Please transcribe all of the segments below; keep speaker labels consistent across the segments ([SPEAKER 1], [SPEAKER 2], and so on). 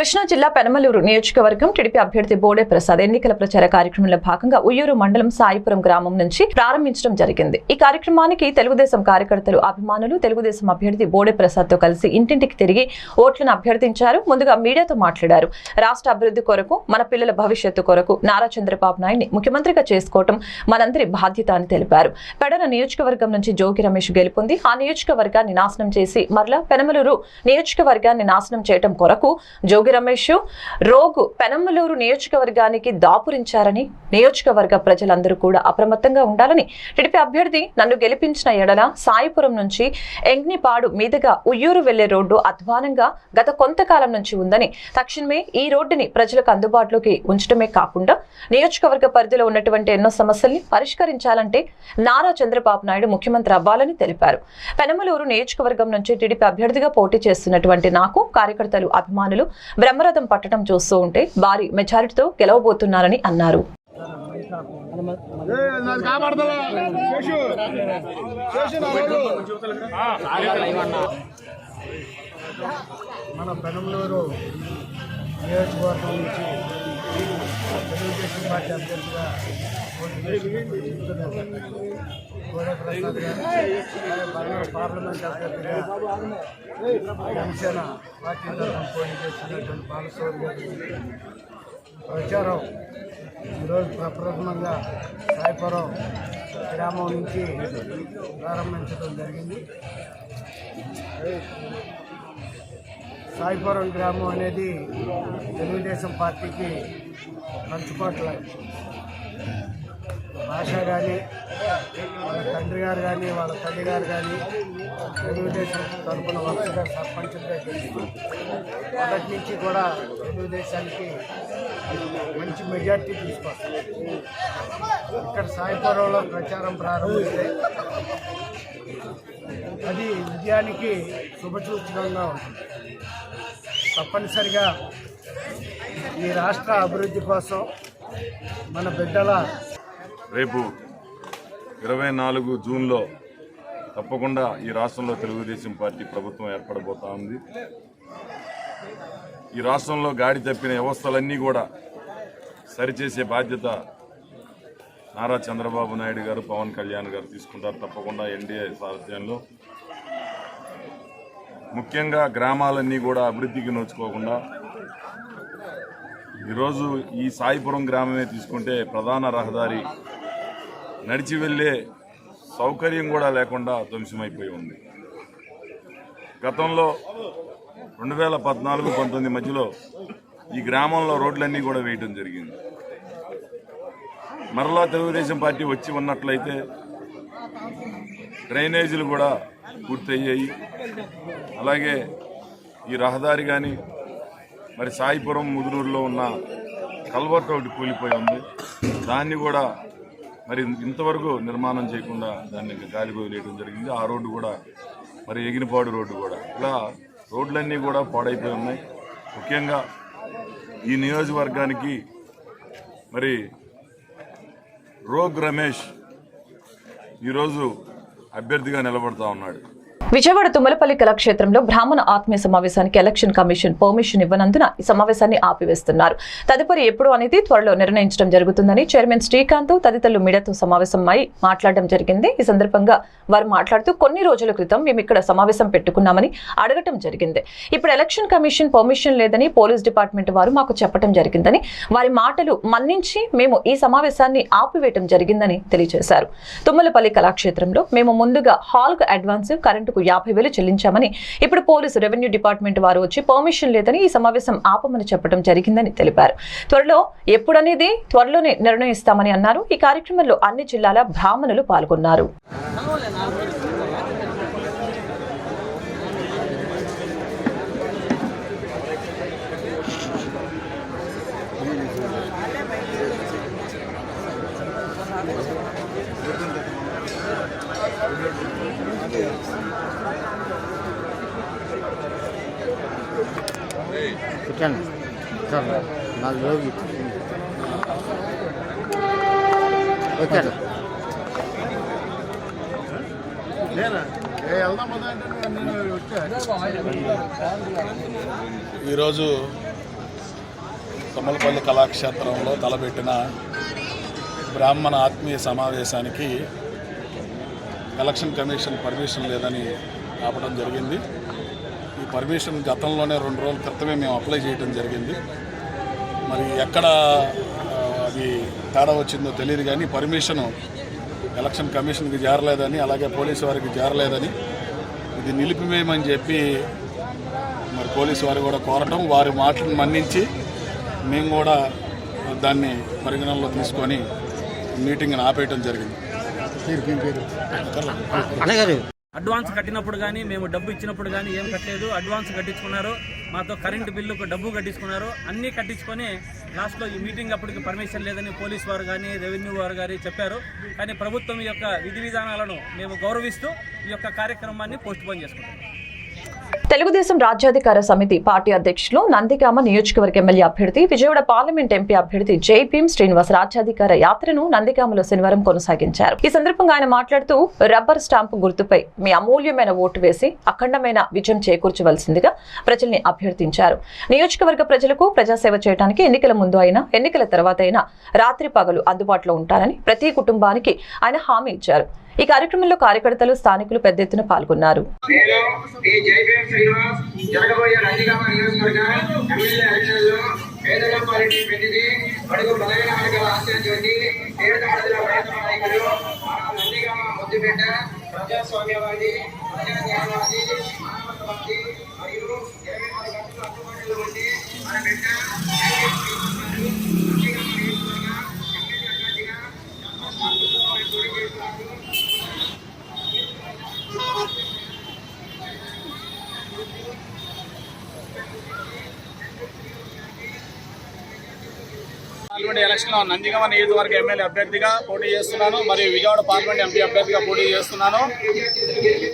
[SPEAKER 1] కృష్ణా జిల్లా పెనమలూరు నియోజకవర్గం టీడీపీ అభ్యర్థి బోడే ప్రసాద్ ఎన్నికల ప్రచార కార్యక్రమంలో భాగంగా ఉయ్యూరు మండలం సాయిపురం గ్రామం నుంచి ప్రారంభించడం జరిగింది. ఈ కార్యక్రమానికి తెలుగుదేశం కార్యకర్తలు అభిమానులు తెలుగుదేశం అభ్యర్థి బోడే ప్రసాద్తో కలిసి ఇంటింటికి తిరిగి ఓట్లను అభ్యర్థించారు. ముందుగా మీడియాతో మాట్లాడారు. రాష్ట్ర అభివృద్ధి కొరకు మన పిల్లల భవిష్యత్తు కొరకు నారా చంద్రబాబు నాయుడిని ముఖ్యమంత్రిగా చేసుకోవటం మనందరి బాధ్యత అని తెలిపారు. పెడన నియోజకవర్గం నుంచి జోగి రమేష్ గెలుపొంది ఆ నియోజకవర్గాన్ని నాశనం చేసి మరలా పెనమలూరు నియోజకవర్గాన్ని నాశనం చేయటం కొరకు జోగి రమేష్ రోగు పెనమలూరు నియోజకవర్గానికి దాపురించారని నియోజకవర్గ ప్రజలందరూ కూడా అప్రమత్తంగా ఉండాలని టీడీపీ అభ్యర్థి నన్ను గెలిపించిన ఎడల సాయిపురం నుంచి ఎంగ్నిపాడు మీదుగా ఉయ్యూరు వెళ్ళే రోడ్డు అధ్వానంగా గత కొంతకాలం నుంచి ఉందని తక్షణమే ఈ రోడ్డుని ప్రజలకు అందుబాటులోకి ఉంచడమే కాకుండా నియోజకవర్గ పరిధిలో ఉన్నటువంటి ఎన్నో సమస్యల్ని పరిష్కరించాలంటే నారా చంద్రబాబు నాయుడు ముఖ్యమంత్రి అవ్వాలని తెలిపారు. పెనమలూరు నియోజకవర్గం నుంచి టీడీపీ అభ్యర్థిగా పోటీ చేస్తున్నటువంటి నాకు కార్యకర్తలు అభిమానులు బ్రహ్మరథం పట్టడం చూస్తూ ఉంటే భారీ మెజారిటీతో గెలవబోతున్నారని అన్నారు.
[SPEAKER 2] మన పెనంలూరు నియోజకవర్గం నుంచి తెలుగుదేశం పార్టీ అభ్యర్థిగా పోటీ గారు పార్లమెంట్ అభ్యర్థిగా జనసేన పార్టీ తరఫున పోటీ చేస్తున్నటువంటి బాలసౌరి గారి. ప్రచారం ఈరోజు ప్రప్రథమంగా సాయిపురం గ్రామం నుంచి ప్రారంభించడం జరిగింది. సాయిపురం గ్రామం అనేది తెలుగుదేశం పార్టీకి మంచుకోట్ల భాష కానీ వాళ్ళ తండ్రి గారు కానీ వాళ్ళ తల్లి గారు కానీ తెలుగుదేశం తరఫున వరుసగా సర్పంచులుగా గెలుస్తూ మొదటి నుంచి కూడా తెలుగుదేశానికి మంచి మెజార్టీ తీసుకొస్తారు. ఇక్కడ సాయిపురంలో ప్రచారం ప్రారంభిస్తే అది విజయానికి శుభసూచకంగా ఉంటుంది. తప్పనిసరిగా ఈ రాష్ట్ర అభివృద్ధి కోసం మన బిడ్డల
[SPEAKER 3] రేపు ఇరవై నాలుగు జూన్లో తప్పకుండా ఈ రాష్ట్రంలో తెలుగుదేశం పార్టీ ప్రభుత్వం ఏర్పడబోతా ఉంది. ఈ రాష్ట్రంలో గాడి తప్పిన వ్యవస్థలన్నీ కూడా సరిచేసే బాధ్యత నారా చంద్రబాబు నాయుడు గారు పవన్ కళ్యాణ్ గారు తీసుకుంటారు. తప్పకుండా ఎన్డీఏ సారథ్యంలో ముఖ్యంగా గ్రామాలన్నీ కూడా అభివృద్ధికి నోచుకోకుండా ఈరోజు ఈ సాయిపురం గ్రామమే తీసుకుంటే ప్రధాన రహదారి నడిచి వెళ్ళే సౌకర్యం కూడా లేకుండా ధ్వంసమైపోయి ఉంది. గతంలో రెండు వేల పద్నాలుగు పంతొమ్మిది మధ్యలో ఈ గ్రామంలో రోడ్లన్నీ కూడా వేయటం జరిగింది. మరలా తెలుగుదేశం పార్టీ వచ్చి ఉన్నట్లయితే డ్రైనేజీలు కూడా పూర్తయ్యాయి. అలాగే ఈ రహదారి కానీ మరి సాయిపురం ముదునూరులో ఉన్న కల్వర్ట్ ఒకటి కూలిపోయి ఉంది. దాన్ని కూడా మరి ఇంతవరకు నిర్మాణం చేయకుండా దాన్ని గాలి వదిలేయడం జరిగింది. ఆ రోడ్డు కూడా మరి ఎగినపాడు రోడ్డు కూడా. ఇలా రోడ్లన్నీ కూడా పాడైపోయి ఉన్నాయి. ముఖ్యంగా ఈ నియోజకవర్గానికి మరి రోగ్ రమేష్ ఈరోజు అభ్యర్థిగా నిలబడతా ఉన్నాడు.
[SPEAKER 1] విజయవాడ తుమ్మలపల్లి కళాక్షేత్రంలో బ్రాహ్మణ ఆత్మీయ సమావేశానికి ఎలక్షన్ కమిషన్ పర్మిషన్ ఇవ్వనందున ఈ సమావేశాన్ని ఆపివేస్తున్నారు. తదుపరి ఎప్పుడు అనేది త్వరలో నిర్ణయించడం జరుగుతుందని చైర్మన్ శ్రీకాంత్ తదితరులు మీడియాతో సమావేశమై మాట్లాడడం జరిగింది. ఈ సందర్భంగా వారు మాట్లాడుతూ కొన్ని రోజుల క్రితం మేము ఇక్కడ సమావేశం పెట్టుకున్నామని అడగటం జరిగింది. ఇప్పుడు ఎలక్షన్ కమిషన్ పర్మిషన్ లేదని పోలీస్ డిపార్ట్మెంట్ వారు మాకు చెప్పడం జరిగిందని వారి మాటలు మన్నించి మేము ఈ సమావేశాన్ని ఆపివేయటం జరిగిందని తెలియజేశారు. తుమ్మలపల్లి కళాక్షేత్రంలో మేము ముందుగా హాల్కు అడ్వాన్స్ కరెంటు గంటకు యాభై వేలు చెల్లించామని ఇప్పుడు పోలీసు రెవెన్యూ డిపార్ట్మెంట్ వారు వచ్చి పర్మిషన్ లేదని ఈ సమావేశం ఆపమని చెప్పడం జరిగిందని తెలిపారు. త్వరలో ఎప్పుడనేది త్వరలోనే నిర్ణయిస్తామని అన్నారు. ఈ కార్యక్రమంలో అన్ని జిల్లాల బ్రాహ్మణులు పాల్గొన్నారు.
[SPEAKER 2] పెట్టండి. సార్ నాలుగు రోజులు వచ్చాడు
[SPEAKER 4] ఈరోజు తుమ్మలపల్లి కళాక్షేత్రంలో తలపెట్టిన బ్రాహ్మణ ఆత్మీయ సమావేశానికి ఎలక్షన్ కమిషన్ పర్మిషన్ లేదని ఆపడం జరిగింది. పర్మిషన్ గతంలోనే రెండు రోజుల క్రితమే మేము అప్లై చేయడం జరిగింది. మరి ఎక్కడ అది తేడా వచ్చిందో తెలియదు కానీ పర్మిషన్ ఎలక్షన్ కమిషన్కి చేరలేదని అలాగే పోలీసు వారికి చేరలేదని ఇది నిలిపివేయమని చెప్పి మరి పోలీసు వారు కూడా కోరటం వారి మాటలను మన్నించి మేము కూడా దాన్ని పరిగణనలో తీసుకొని మీటింగ్ని ఆపేయటం జరిగింది.
[SPEAKER 5] అడ్వాన్స్ కట్టినప్పుడు కానీ మేము డబ్బు ఇచ్చినప్పుడు కానీ ఏం కట్టలేదు. అడ్వాన్స్ కట్టించుకున్నారు. మాతో కరెంటు బిల్లుకు డబ్బు కట్టించుకున్నారు. అన్నీ కట్టించుకొని లాస్ట్లో ఈ మీటింగ్ అప్పటికి పర్మిషన్ లేదని పోలీస్ వారు కానీ రెవెన్యూ వారు కానీ చెప్పారు. కానీ ప్రభుత్వం యొక్క విధి విధానాలను మేము గౌరవిస్తూ ఈ యొక్క కార్యక్రమాన్ని పోస్ట్పోన్ చేసుకుంటాం
[SPEAKER 1] తెలుగుదేశం రాజ్యాధికార సమితి పార్టీ అధ్యక్షులు నందిగామ నియోజకవర్గ ఎమ్మెల్యే అభ్యర్థి విజయవాడ పార్లమెంట్ ఎంపీ అభ్యర్థి జై భీమ్ శ్రీనివాస్ రాజ్యాధికార యాత్రను నందిగామలో శనివారం కొనసాగించారు. ఈ సందర్భంగా ఆయన మాట్లాడుతూ రబ్బర్ స్టాంపు గుర్తుపై మీ అమూల్యమైన ఓటు వేసి అఖండమైన విజయం చేకూర్చవలసిందిగా ప్రజల్ని అభ్యర్థించారు. నియోజకవర్గ ప్రజలకు ప్రజాసేవ చేయడానికి ఎన్నికల ముందు అయినా ఎన్నికల తర్వాత అయినా రాత్రి పగలు అందుబాటులో ఉంటారని ప్రతి కుటుంబానికి ఆయన హామీ ఇచ్చారు. ఈ కార్యక్రమంలో కార్యకర్తలు స్థానికులు పెద్ద ఎత్తున పాల్గొన్నారు.
[SPEAKER 6] ప్రజాస్వామ్యవాది ప్రజాన్యాయవాది మరియు ఇరవై నాలుగు గంటలు అందుబాటులో ఉండి మన బిడ్డ నందిగామ నియోజకవర్గ ఎమ్మెల్యే అభ్యర్థిగా పోటీ చేస్తున్నారు
[SPEAKER 4] పార్లమెంట్ ఎలక్షన్లో నందిగమ నియోజకవర్గ ఎమ్మెల్యే అభ్యర్థిగా పోటీ చేస్తున్నాను మరియు విజయవాడ పార్లమెంట్ ఎంపీ అభ్యర్థిగా పోటీ చేస్తున్నాను.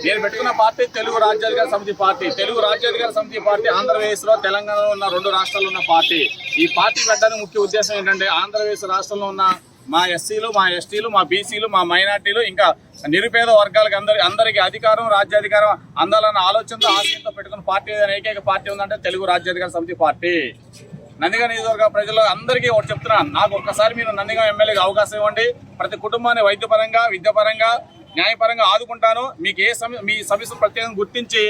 [SPEAKER 4] నేను పెట్టుకున్న పార్టీ తెలుగు రాజ్యాధికార సమితి పార్టీ. తెలుగు రాజ్యాధికార సమితి పార్టీ ఆంధ్రప్రదేశ్లో తెలంగాణలో ఉన్న రెండు రాష్ట్రాల్లో ఉన్న పార్టీ. ఈ పార్టీ పెట్టడానికి ముఖ్య ఉద్దేశం ఏంటంటే ఆంధ్రప్రదేశ్ రాష్ట్రంలో ఉన్న మా ఎస్సీలు మా ఎస్టీలు మా బీసీలు మా మైనార్టీలు ఇంకా నిరుపేద వర్గాలకు అందరి అందరికీ అధికారం రాజ్యాధికారం అందాలన్న ఆలోచనతో ఆశయంతో పెట్టుకున్న పార్టీ ఏదైనా ఏకైక పార్టీ ఉందంటే తెలుగు రాజ్యాధికార సమితి పార్టీ. నందిగా నియోజకవర్గ ప్రజలు అందరికీ ఒకటి చెప్తున్నాను నాకు ఒక్కసారి మీరు నందిగా ఎమ్మెల్యేగా అవకాశం ఇవ్వండి. ప్రతి కుటుంబాన్ని వైద్యపరంగా విద్యాపరంగా న్యాయపరంగా ఆదుకుంటాను. మీకు ఏ సమస్య మీ సమస్యలు ప్రత్యేకంగా గుర్తించి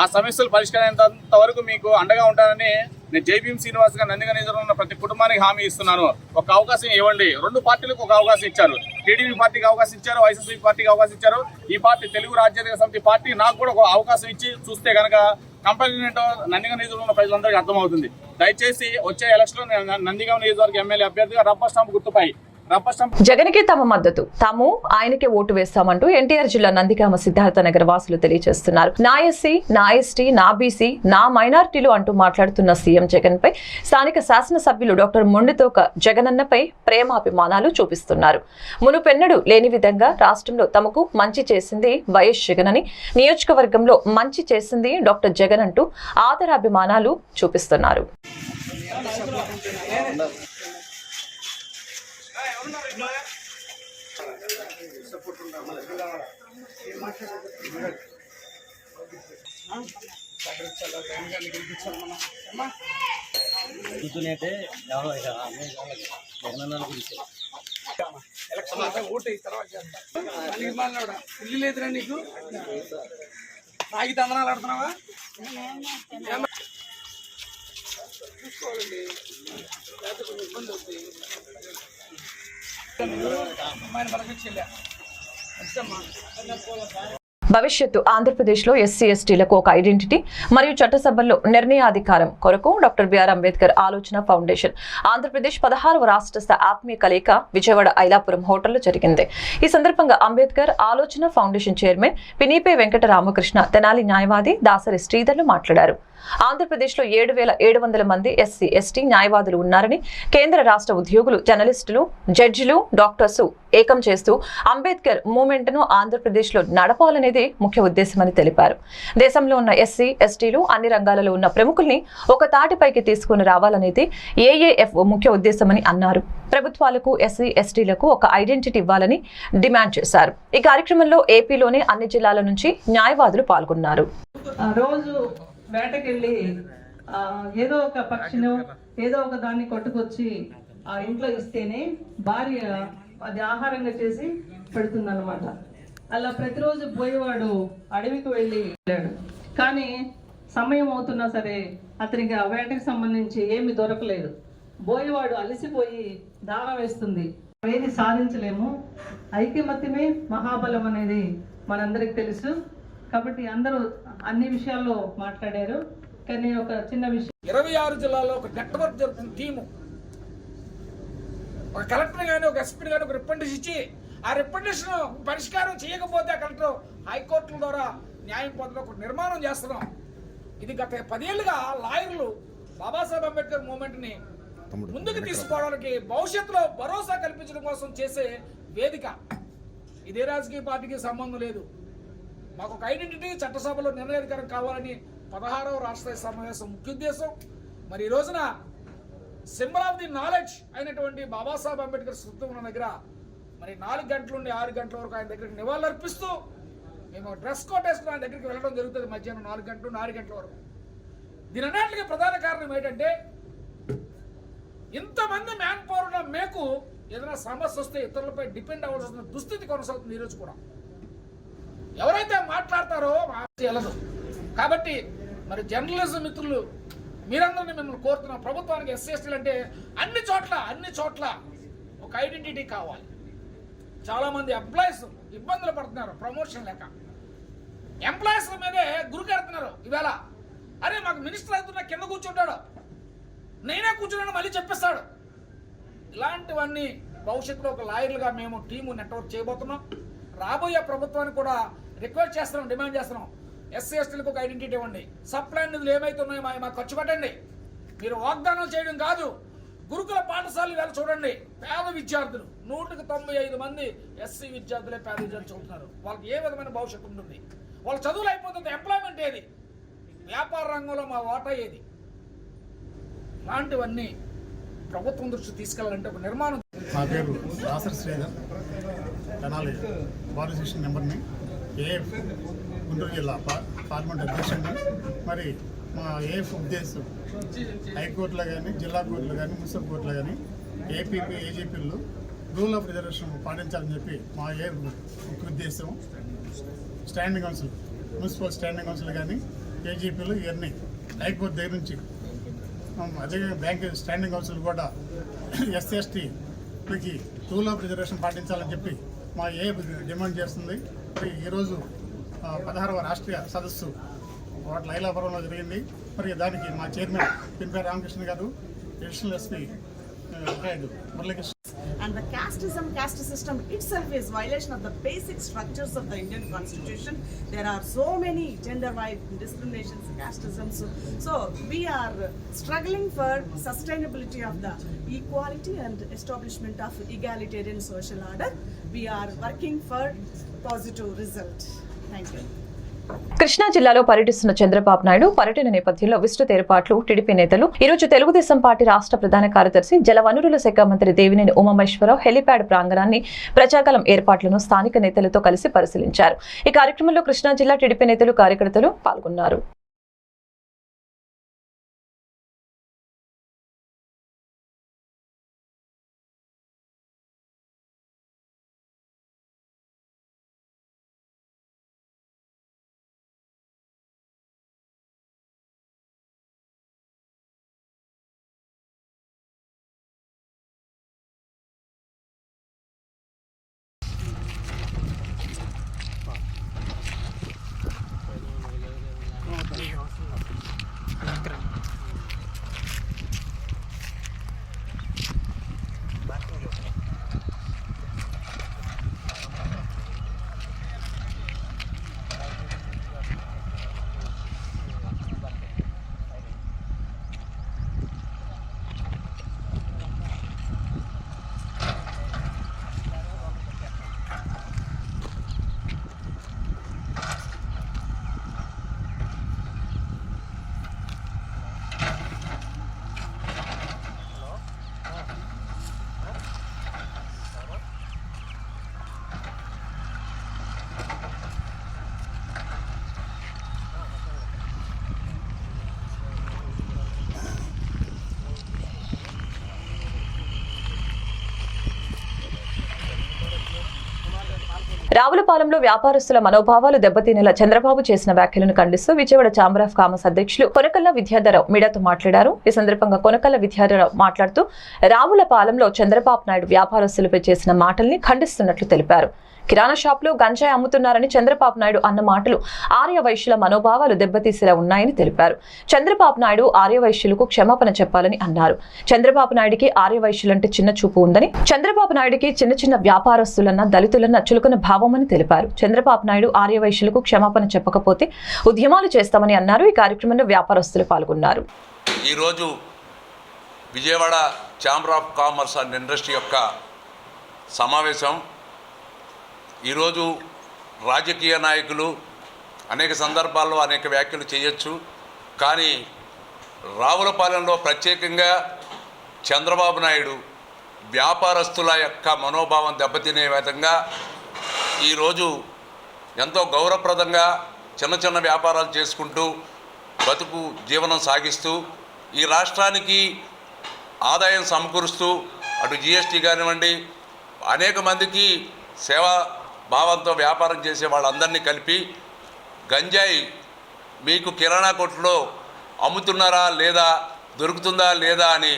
[SPEAKER 4] ఆ సమస్యలు పరిష్కరించేంత వరకు మీకు అండగా ఉంటానని నేను జైభీం శ్రీనివాస్ గారు నందిగా నియోజకవర్గంలో ఉన్న ప్రతి కుటుంబానికి హామీ ఇస్తున్నాను. ఒక అవకాశం ఇవ్వండి. రెండు పార్టీలకు ఒక అవకాశం ఇచ్చారు. టీడీపీ పార్టీకి అవకాశం ఇచ్చారు. వైఎస్ఆర్సీ పార్టీకి అవకాశం ఇచ్చారు. ఈ పార్టీ తెలుగు రాజ్యాంగ సమితి పార్టీ నాకు కూడా ఒక అవకాశం ఇచ్చి చూస్తే కనుక కంపెనీ ఏంటో నందిగామ నియోజకవర్గంలో ఉన్న ప్రజలందరికీ అర్థమవుతుంది. దయచేసి వచ్చే ఎలక్షన్లో నందిగా నియోజకవర్గ ఎమ్మెల్యే అభ్యర్థిగా రబ్బర్ స్టాంప్ గుర్తుపై రబ్బర్
[SPEAKER 1] జగన్కి తమ మద్దతు. తాము ఆయనకే ఓటు వేస్తామంటూ ఎన్టీఆర్ జిల్లా నందిగామ సిద్ధార్థ నగర్ వాసులు తెలియజేస్తున్నారు. నా ఎస్సీ నా ఎస్టీ నా బీసీ నా మైనార్టీలు అంటూ మాట్లాడుతున్న సీఎం జగన్ పై స్థానిక శాసనసభ్యులు డాక్టర్ మొండితోక జగనన్నపై ప్రేమాభిమానాలు చూపిస్తున్నారు. మునుపెన్నడు లేని విధంగా రాష్ట్రంలో తమకు మంచి చేసింది వైఎస్ జగన్ అని నియోజకవర్గంలో మంచి చేసింది డాక్టర్ జగన్ అంటూ ఆదరాభిమానాలు చూపిస్తున్నారు.
[SPEAKER 5] కూర్చునేటే జగనన్న గురించి.
[SPEAKER 7] ఇల్లు లేదురా నీకు? తాగి తందనాలు ఆడుతున్నావా? చూసుకోవాలండి. లేకపోతే కొంచెం ఇబ్బంది అవుతుంది అమ్మాయిని బలపించలే మంచిదమ్మా
[SPEAKER 1] భవిష్యత్తు ఆంధ్రప్రదేశ్లో ఎస్సీ ఎస్టీలకు ఒక ఐడెంటిటీ మరియు చట్టసభల్లో నిర్ణయాధికారం కొరకు డాక్టర్ బిఆర్ అంబేద్కర్ ఆలోచన ఫౌండేషన్. ఆంధ్రప్రదేశ్ పదహారవ రాష్ట్ర ఆత్మీయ కలయిక విజయవాడ ఐలాపురం హోటల్లో జరిగింది. ఈ సందర్భంగా అంబేద్కర్ ఆలోచన ఫౌండేషన్ చైర్మన్ పినీపే వెంకట రామకృష్ణ తెనాలి న్యాయవాది దాసరి శ్రీధర్లు మాట్లాడారు. ఆంధ్రప్రదేశ్లో ఏడు వేల ఏడు వందల మంది ఎస్సీ ఎస్టీ న్యాయవాదులు ఉన్నారని కేంద్ర రాష్ట్ర ఉద్యోగులు జర్నలిస్టులు జడ్జిలు డాక్టర్స్ ఏకం చేస్తూ అంబేద్కర్ మూమెంట్ను ఆంధ్రప్రదేశ్లో నడపాలనేది ముఖ్య ఉద్దేశమని తెలిపారు. దేశంలో ఉన్న ఎస్సీ ఎస్టీలు అన్ని రంగాలలో ఉన్న ప్రముఖుల్ని ఒక తాటిపైకి తీసుకుని రావాలనేది ఏఏఎఫ్ ముఖ్య ఉద్దేశమని అన్నారు. ప్రభుత్వాలకు ఎస్సీ ఎస్టీలకు ఒక ఐడెంటిటీ ఇవ్వాలని డిమాండ్ చేశారు. ఈ కార్యక్రమంలో ఏపీలోని అన్ని జిల్లాల నుంచి న్యాయవాదులు పాల్గొన్నారు.
[SPEAKER 8] రోజు వేటకెళ్ళి ఏదో ఒక పక్షిని ఏదో ఒక దాన్ని కొట్టుకొచ్చి ఆ ఇంట్లో ఇస్తేనే భార్య అది ఆహారంగా చేసి పెడుతుందన్నమాట. అలా ప్రతిరోజు పోయేవాడు అడవికి వెళ్ళి వెళ్ళాడు. కానీ సమయం అవుతున్నా సరే అతనికి ఆ వేటకి సంబంధించి ఏమి దొరకలేదు. బోయేవాడు అలసిపోయి దానం వేస్తుంది. ఏది సాధించలేము. ఐక్యమత్యమే మహాబలం అనేది మనందరికి తెలుసు. కాబట్టి అందరూ అన్ని విషయాల్లో మాట్లాడారు. కానీ ఒక చిన్న విషయం.
[SPEAKER 9] ఇరవై ఆరు జిల్లాలో ఒక నెట్వర్క్ జరుగుతుంది. టీము. ఒక కలెక్టర్ కానీ ఒక ఎస్పీ కానీ ఒక రిప్రజెంటేషన్ ఇచ్చి ఆ రిప్రజెంటేషన్ పరిష్కారం చేయకపోతే కలెక్టర్ హైకోర్టుల ద్వారా న్యాయం పొందడం ఒక నిర్మాణం చేస్తున్నాం. ఇది గత పదేళ్ళుగా లాయర్లు బాబాసాహెబ్ అంబేద్కర్ మూమెంట్ని ముందుకు తీసుకోవడానికి భవిష్యత్తులో భరోసా కల్పించడం కోసం చేసే వేదిక. ఇదే రాజకీయ పార్టీకి సంబంధం లేదు. మాకు ఒక ఐడెంటిటీ చట్టసభలో నిర్ణయాధికారం కావాలని పదహారవ రాష్ట్ర సమావేశం ముఖ్య ఉద్దేశం. మరి ఈ రోజున సింబల్ ఆఫ్ ది నాలెడ్జ్ అయినటువంటి బాబాసాహెబ్ అంబేద్కర్ స్మృతి ఉన్న దగ్గర మరి నాలుగు గంటల నుండి ఆరు గంటల వరకు ఆయన దగ్గరికి నివాళులర్పిస్తూ మేము డ్రెస్ కోట్ వేసుకుని ఆయన దగ్గరికి వెళ్ళడం జరుగుతుంది మధ్యాహ్నం నాలుగు గంటల నుండి ఆరు గంటల వరకు. దీని అన్నింటికి ప్రధాన కారణం ఏంటంటే ఇంతమంది మ్యాన్ పవర్ ఉన్న మేకు ఏదైనా సమస్య వస్తే ఇతరులపై డిపెండ్ అవ్వాల్సిన దుస్థితి కొనసాగుతుంది ఈరోజు కూడా. ఎవరైతే మాట్లాడతారో వెళ్ళదు కాబట్టి మరి జర్నలిజం మిత్రులు మీరందరినీ మిమ్మల్ని కోరుతున్నాం. ప్రభుత్వానికి ఎస్సీఎస్టీలు అంటే అన్ని చోట్ల అన్ని చోట్ల ఒక ఐడెంటిటీ కావాలి. చాలామంది ఎంప్లాయీస్ ఇబ్బందులు పడుతున్నారు ప్రమోషన్ లేక. ఎంప్లాయీస్ మీదే గురికెడుతున్నారు ఇవాళ అరే మాకు మినిస్టర్ అవుతున్నా కింద కూర్చుంటాడు. నేనే కూర్చున్నాను మళ్ళీ చెప్పిస్తాడు. ఇలాంటివన్నీ భవిష్యత్తులో ఒక లాయర్లుగా మేము టీము నెట్వర్క్ చేయబోతున్నాం. రాబోయే ప్రభుత్వానికి కూడా రిక్వెస్ట్ చేస్తున్నాం డిమాండ్ చేస్తున్నాం. ఎస్సీ ఎస్టీలకు ఒక ఐడెంటిటీ ఇవ్వండి. సప్లై నిధులు ఏమైతే ఉన్నాయో మా మాకు ఖర్చు పెట్టండి. మీరు వాగ్దానం చేయడం కాదు గురుకుల పాఠశాలలు వేళ చూడండి. పేద విద్యార్థులు. నూటికి తొంభై ఐదు మంది ఎస్సీ విద్యార్థులే పేద విద్యార్థులు చదువుతున్నారు. వాళ్ళకి ఏ విధమైన భవిష్యత్తు ఉంటుంది? వాళ్ళ చదువులు అయిపోతుంది ఎంప్లాయ్మెంట్ ఏది? వ్యాపార రంగంలో మా వాటా ఏది? ఇలాంటివన్నీ ప్రభుత్వం దృష్టి తీసుకెళ్ళాలంటే ఒక నిర్మాణం
[SPEAKER 10] నా పేరు దాసరి శ్రీధర్. తెనాలి బాడీ సెక్షన్ నెంబర్ని ఏఎఫ్ గుంటూరు జిల్లా పా- పార్లమెంట్ అధ్యక్షుడిని మరి మా ఏఎఫ్ ఉద్దేశం? హైకోర్టులో కానీ జిల్లా కోర్టులో కానీ మున్సిపల్ కోర్టులో కానీ ఏపీపీ ఏజీపీలు రూల్ ఆఫ్ రిజర్వేషన్ పాటించాలని చెప్పి మా ఏ ముఖ్య ఉద్దేశం? Standing counsel municipal standing counsel కానీ ఏజీపీలు ఇవన్నీ హైకోర్టు దగ్గర నుంచి అదే బ్యాంక్ స్టాండింగ్ కౌన్సిల్ కూడా ఎస్సీ ఎస్టీకి రూల్ ఆఫ్ రిజర్వేషన్ పాటించాలని చెప్పి మా ఏ డిమాండ్ చేస్తుంది. మరి ఈరోజు పదహారవ రాష్ట్రీయ సదస్సు వాటి లైలాపురంలో జరిగింది. మరి దానికి మా చైర్మన్ పింపే రామకృష్ణ గారు additional SP Muralikrishna
[SPEAKER 11] casteism caste system itself is violation of the basic structures of the indian constitution. There are so many gender wide discriminations casteisms so, so we are struggling for sustainability of the equality and establishment of egalitarian social order. We are working for positive result. Thank you
[SPEAKER 1] Krishna జిల్లాలో పర్యటిస్తున్న చంద్రబాబు నాయుడు పర్యటన నేపథ్యంలో విస్తృత ఏర్పాట్లు TDP నేతలు ఈరోజు Telugu Desam party రాష్ట్ర ప్రధాన కార్యదర్శి జలవనరుల శాఖ మంత్రి దేవినేని ఉమామేశ్వరరావు హెలిప్యాడ్ ప్రాంగణాన్ని ప్రజాకాలం ఏర్పాట్లను స్థానిక నేతలతో కలిసి పరిశీలించారు. ఈ కార్యక్రమంలో కృష్ణా జిల్లా టీడీపీ నేతలు కార్యకర్తలు పాల్గొన్నారు. రావులపాలెంలో వ్యాపారస్తుల మనోభావాలు దెబ్బతినేలా చంద్రబాబు చేసిన వ్యాఖ్యలను ఖండిస్తూ విజయవాడ ఛాంబర్ ఆఫ్ కామర్స్ అధ్యక్షులు కొనకల్ల విద్యాధరరావు మీడియాతో మాట్లాడారు. ఈ సందర్భంగా కొనకల్ల విద్యాధరరావు మాట్లాడుతూ రావులపాలెంలో చంద్రబాబు నాయుడు వ్యాపారస్తులపై చేసిన మాటల్ని ఖండిస్తున్నట్లు తెలిపారు. కిరాణా షాపులో గంజాయి అమ్ముతున్నారని చంద్రబాబు నాయుడు అన్న మాటలు ఆర్యవైశ్యుల మనోభావాలు దెబ్బతీసేలా ఉన్నాయని తెలిపారు. చంద్రబాబు నాయుడు ఆర్యవైశ్యులకు క్షమాపణ చెప్పాలని అన్నారు. చంద్రబాబు నాయుడికి ఆర్య వైశ్యులంటే చిన్న చూపు ఉందని చంద్రబాబు నాయుడికి చిన్న చిన్న వ్యాపారస్తులన్న దళితులన్న చులకన భావమని తెలిపారు. చంద్రబాబు నాయుడు ఆర్యవైశ్యులకు క్షమాపణ చెప్పకపోతే ఉద్యమాలు చేస్తామని అన్నారు. ఈ కార్యక్రమంలో వ్యాపారస్తులు పాల్గొన్నారు.
[SPEAKER 12] ఈరోజు Vijayawada chamber of commerce and industry యొక్క సమావేశం ఈరోజు రాజకీయ నాయకులు అనేక సందర్భాల్లో అనేక వ్యాఖ్యలు చేయొచ్చు. కానీ రావులపాలెంలో ప్రత్యేకంగా చంద్రబాబు నాయుడు వ్యాపారస్తుల యొక్క మనోభావం దెబ్బతినే విధంగా ఈరోజు ఎంతో గౌరవప్రదంగా చిన్న చిన్న వ్యాపారాలు చేసుకుంటూ బతుకు జీవనం సాగిస్తూ ఈ రాష్ట్రానికి ఆదాయం సమకూరుస్తూ అటు జిఎస్టీ కానివ్వండి అనేక మందికి సేవా భావంతో వ్యాపారం చేసే వాళ్ళందరినీ కలిపి గంజాయి మీకు కిరాణా కొట్టులో అమ్ముతున్నారా లేదా దొరుకుతుందా లేదా అని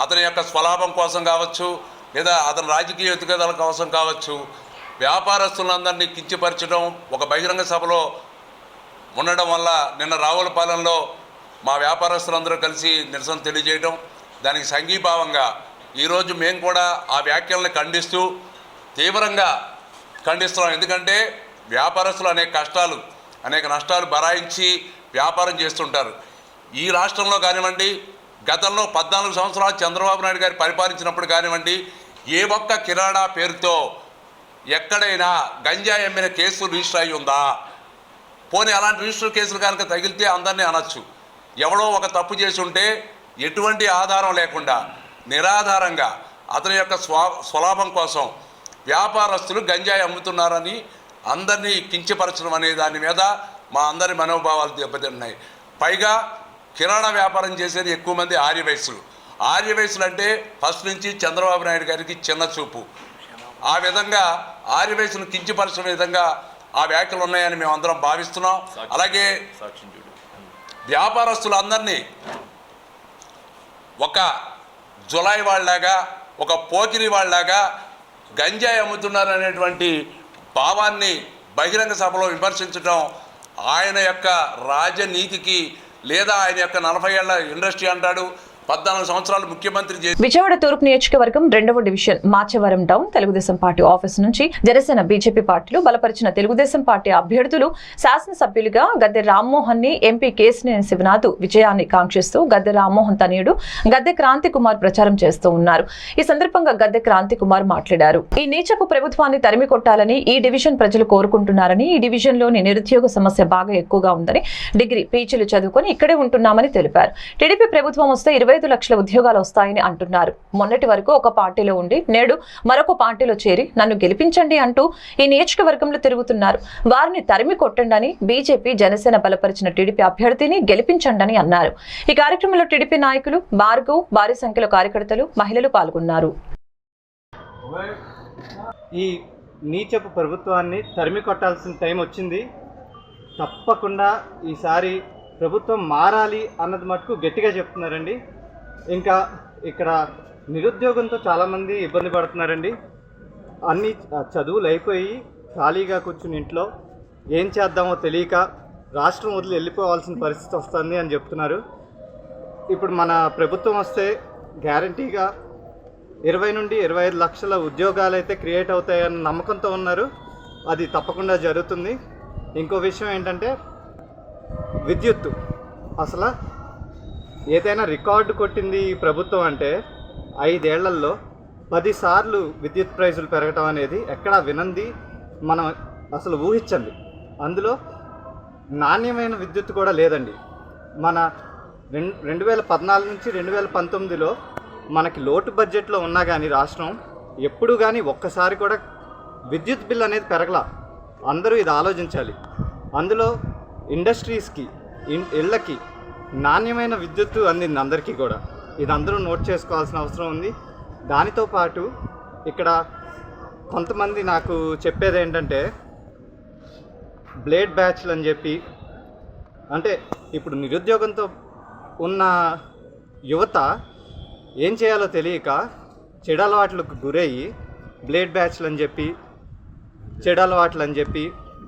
[SPEAKER 12] అతని యొక్క స్వలాభం కోసం కావచ్చు లేదా అతని రాజకీయ ఎదుగుదల కోసం కావచ్చు వ్యాపారస్తులందరినీ కించపరచడం ఒక బహిరంగ సభలో ఉండడం వల్ల నిన్న రావులపాలెంలో మా వ్యాపారస్తులందరూ కలిసి నిరసన తెలియజేయడం దానికి సంఘీభావంగా ఈరోజు మేము కూడా ఆ వ్యాఖ్యలను ఖండిస్తూ తీవ్రంగా ఖండిస్తున్నాం. ఎందుకంటే వ్యాపారస్తులు అనేక కష్టాలు అనేక నష్టాలు బరాయించి వ్యాపారం చేస్తుంటారు. ఈ రాష్ట్రంలో కానివ్వండి గతంలో పద్నాలుగు సంవత్సరాలు చంద్రబాబు నాయుడు గారు పరిపాలించినప్పుడు కానివ్వండి ఏ ఒక్క కిరాణా పేరుతో ఎక్కడైనా గంజా అమ్మిన కేసు రిజిస్టర్ అయి ఉందా? పోనీ అలాంటి రిజిస్టర్ కేసులు కనుక తగిలితే అందరినీ అనొచ్చు. ఎవడో ఒక తప్పు చేసి ఉంటే ఎటువంటి ఆధారం లేకుండా నిరాధారంగా అతని యొక్క స్వా స్వలాభం కోసం వ్యాపారస్తులు గంజాయి అమ్ముతున్నారని అందరినీ కించపరచడం అనే దాని మీద మా అందరి మనోభావాలు దెబ్బతిన్నాయి. పైగా కిరాణా వ్యాపారం చేసేది ఎక్కువ మంది ఆర్య వయసులు ఆర్య వయసులు అంటే ఫస్ట్ నుంచి చంద్రబాబు నాయుడు గారికి చిన్న చూపు. ఆ విధంగా ఆర్య వయసును కించపరచడం విధంగా ఆ వ్యాఖ్యలు ఉన్నాయని మేము అందరం భావిస్తున్నాం. అలాగే వ్యాపారస్తులందరినీ ఒక జులాయి వాళ్ళలాగా ఒక పోకిరి వాళ్ళలాగా గంజాయి అమ్ముతున్నారు అనేటువంటి భావాన్ని బహిరంగ సభలో విమర్శించడం ఆయన యొక్క రాజనీతికి లేదా ఆయన యొక్క నలభై ఏళ్ళ ఇండస్ట్రీ అంటాడు పద్నాలుగు సంవత్సరాలు ముఖ్యమంత్రి చేసి
[SPEAKER 1] విజయవాడ తూర్పు నియోజకవర్గం రెండవ division Machavaram town Telugu Desam party office నుంచి జనసేన బీజేపీ పార్టీలు బలపరిచిన తెలుగుదేశం పార్టీ అభ్యర్థులు శాసనసభ్యులుగా గద్దె రామ్మోహన్ని ఎంపీ కేసినేని శివనాథ్ విజయాన్ని కాంక్షిస్తూ గద్దె రామ్మోహన్ తనయుడు గద్దె క్రాంతి కుమార్ ప్రచారం చేస్తూ ఉన్నారు. ఈ సందర్భంగా గద్దె క్రాంతి కుమార్ మాట్లాడారు. ఈ నీచపు ప్రభుత్వాన్ని తరిమి కొట్టాలని ఈ డివిజన్ ప్రజలు కోరుకుంటున్నారని ఈ డివిజన్లోని నిరుద్యోగ సమస్య బాగా ఎక్కువగా ఉందని డిగ్రీ పీచీలు చదువుకొని ఇక్కడే ఉంటున్నామని తెలిపారు. టీడీపీ ప్రభుత్వం వస్తే ఇరవై ఐదు లక్షల ఉద్యోగాలు వస్తాయని అంటున్నారు. మొన్నటి వరకు ఒక పార్టీలో ఉండి నేడు మరొక పార్టీలో చేరి నన్ను గెలిపించండి అంటూ ఈ నియోజకవర్గంలో తిరుగుతున్నారు. వారిని తరిమి కొట్టండి అని బీజేపీ జనసేన బలపరిచిన టీడీపీ అభ్యర్థిని గెలిపించండి అన్నారు. ఈ కార్యక్రమంలో టీడీపీ నాయకులు భార్గవ్ భారీ సంఖ్యలో కార్యకర్తలు మహిళలు పాల్గొన్నారు.
[SPEAKER 13] ఈ నీచపు ప్రభుత్వాన్ని తరిమి కొట్టాల్సిన టైం వచ్చింది. తప్పకుండా ఈసారి ప్రభుత్వం మారాలి అన్నది మటుకు గట్టిగా చెప్తున్నారండి. ఇంకా ఇక్కడ నిరుద్యోగంతో చాలామంది ఇబ్బంది పడుతున్నారండి. అన్ని చదువులు అయిపోయి ఖాళీగా కూర్చుని ఇంట్లో ఏం చేద్దామో తెలియక రాష్ట్రం వదిలి వెళ్ళిపోవాల్సిన పరిస్థితి వస్తుంది అని చెప్తున్నారు. ఇప్పుడు మన ప్రభుత్వం వస్తే గ్యారంటీగా ఇరవై నుండి ఇరవై ఐదు లక్షల ఉద్యోగాలు అయితే క్రియేట్ అవుతాయన్న నమ్మకంతో ఉన్నారు. అది తప్పకుండా జరుగుతుంది. ఇంకో విషయం ఏంటంటే విద్యుత్తు. అసలు ఏదైనా రికార్డు కొట్టింది ప్రభుత్వం అంటే ఐదేళ్ళలో పదిసార్లు విద్యుత్ ప్రైజులు పెరగటం అనేది ఎక్కడా వినంది మనం అసలు ఊహించండి. అందులో నాణ్యమైన విద్యుత్ కూడా లేదండి. మన రెండు రెండు వేల పద్నాలుగు నుంచి రెండు వేల పంతొమ్మిదిలో మనకి లోటు బడ్జెట్లో ఉన్నా కానీ రాష్ట్రం ఎప్పుడు కానీ ఒక్కసారి కూడా విద్యుత్ బిల్ అనేది పెరగల. అందరూ ఇది ఆలోచించాలి. అందులో ఇండస్ట్రీస్కి ఇళ్ళకి నాణ్యమైన విద్యుత్తు అందింది అందరికీ కూడా. ఇది అందరూ నోట్ చేసుకోవాల్సిన అవసరం ఉంది. దానితో పాటు ఇక్కడ కొంతమంది నాకు చెప్పేది ఏంటంటే బ్లేడ్ బ్యాచ్లు అని చెప్పి అంటే ఇప్పుడు నిరుద్యోగంతో ఉన్న యువత ఏం చేయాలో తెలియక చెడలవాట్లకు గురయ్యి బ్లేడ్ బ్యాచ్లు అని చెప్పి చెడు అలవాట్లు అని చెప్పి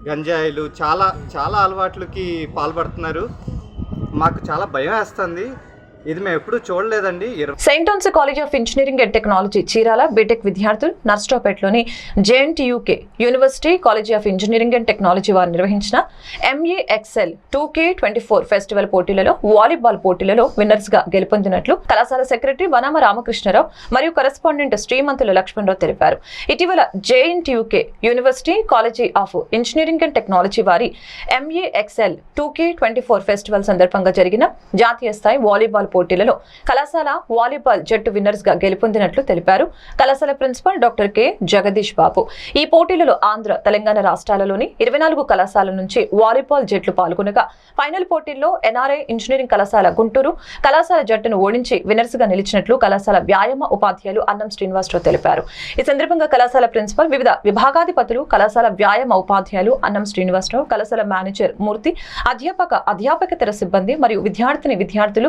[SPEAKER 13] గంజాయిలు చాలా చాలా అలవాట్లకి పాల్పడుతున్నారు. మాకు చాలా భయం వేస్తుంది. ఇది మేము చూడలేదండి.
[SPEAKER 1] Saint Ann's college of engineering and technology Chirala BTech విద్యార్థులు నర్స్టాపేట్లోని JNTUK university college of engineering and technology వారు నిర్వహించిన MAXL two K twenty four festival పోటీలలో వాలీబాల్ పోటీలలో విన్నర్స్గా గెలుపొందినట్లు కళాశాల సెక్రటరీ వనామ రామకృష్ణరావు మరియు కరెస్పాండెంట్ శ్రీమంతులు లక్ష్మణరావు తెలిపారు. ఇటీవల JNTUK university college of engineering and technology వారి MAXL two K twenty four festival సందర్భంగా జరిగిన జాతీయ స్థాయి వాలీబాల్ పోటీలలో కళాశాల వాలీబాల్ జట్టు విన్నర్స్గా గెలుపొందినట్లు తెలిపారు. కళాశాల principal doctor K. Jagadish Babu. ఈ పోటీలలో ఆంధ్ర తెలంగాణ రాష్ట్రాలలోని ఇరవై నాలుగు కళాశాల నుంచి వాలీబాల్ జట్లు పాల్గొనగా ఫైనల్ పోటీల్లో ఎన్ఆర్ఐ ఇంజనీరింగ్ కళాశాల గుంటూరు కళాశాల జట్టును ఓడించి విన్నర్స్గా నిలిచినట్లు కళాశాల వ్యాయామ ఉపాధ్యాయులు అన్నం శ్రీనివాసరావు తెలిపారు. ఈ సందర్భంగా కళాశాల ప్రిన్సిపల్ వివిధ విభాగాధిపతులు కళాశాల వ్యాయామ ఉపాధ్యాయులు అన్నం శ్రీనివాసరావు కళాశాల మేనేజర్ మూర్తి అధ్యాపక అధ్యాపకేతర సిబ్బంది మరియు విద్యార్థిని విద్యార్థులు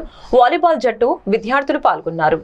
[SPEAKER 1] వాలీబాల్ జట్టు విద్యార్థులు పాల్గొన్నారు.